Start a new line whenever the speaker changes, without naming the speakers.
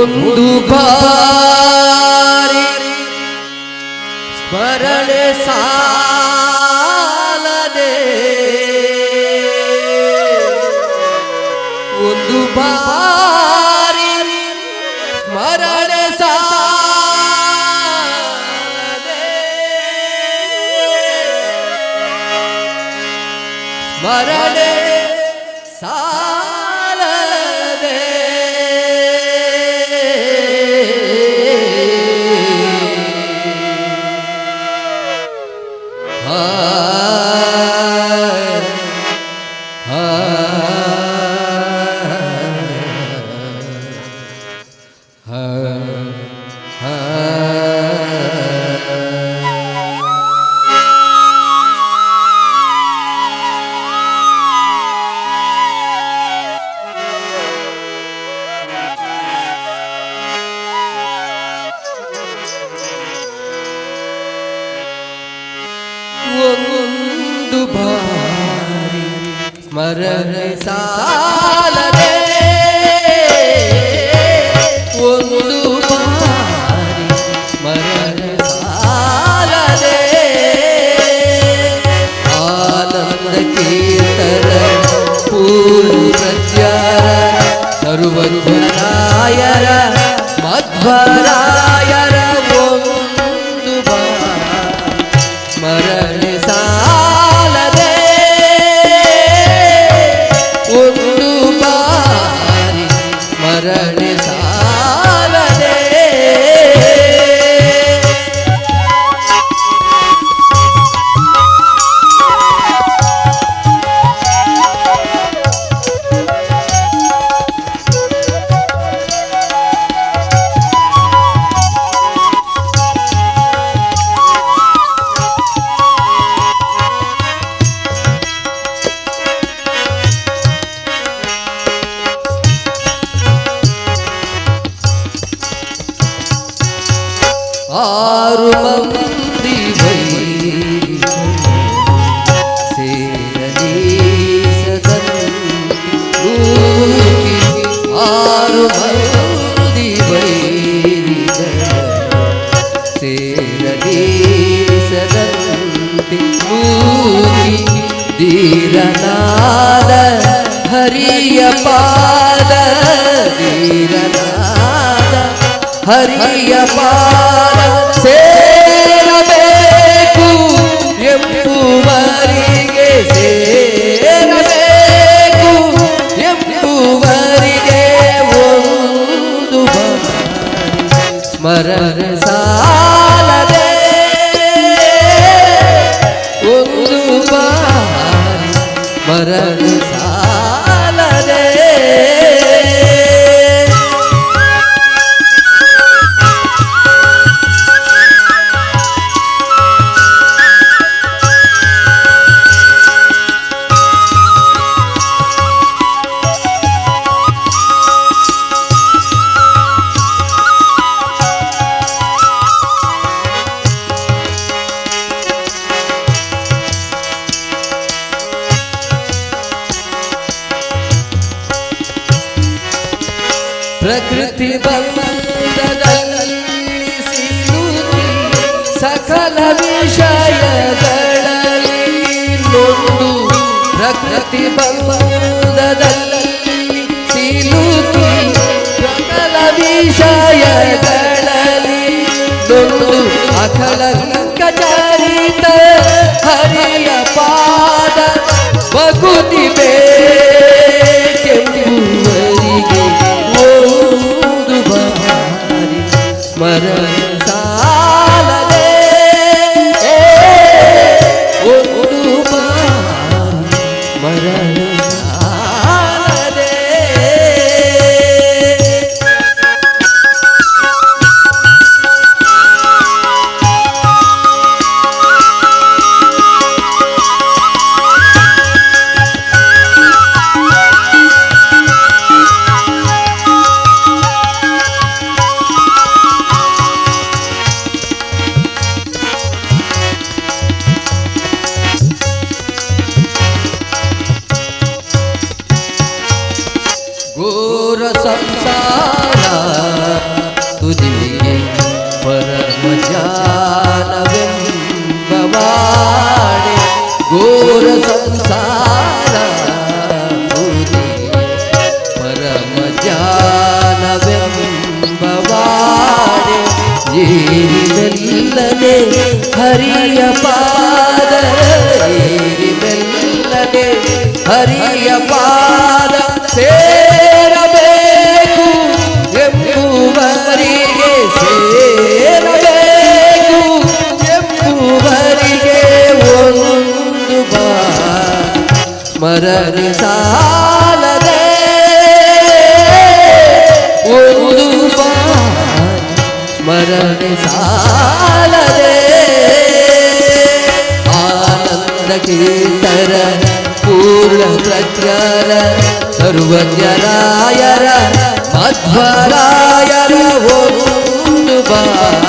ಒಂದು ಬಾರಿ ಸ್ಮರಣೆ ಸಾಲದೆ ಒಂದು ಬಾರಿ மரண ಸಾಲರೆ ಒಂದು ಬಾರಿ ಮರಣ ಸಾಲರೆ ಆನಂದ ಕೀರ್ತನ ಪೂರ್ವ ಸರ್ವಜ್ಞನಾಯ ஆருமம் திவை தீரநாத ஹரிய பாத தீரநாத ஹரிய பாத 分散。ಪ್ರಕೃತಿ ಸಿಲುಕಿ ಸಕಲ ವಿಷಯ ಪ್ರಕೃತಿ ಬಂಧದಲ್ಲಿ ಸಿಲುಕಿ ಸಕಲ ವಿಷಯಗಳಲ್ಲಿ ಅಖಲ स्मर संसार ವರದಿ ಸಾಲದೆ ಓದು ಸ್ಮರಣೆ ಸಾಲದೆ ಆನಂದ ಕೀರ್ತನ ಪೂರ್ಣ ಪ್ರಜ್ಞರ ಸರ್ವಜ್ಞರಾಯರ ಮಧ್ವರಾಯರ ಒಂದು ಬಾ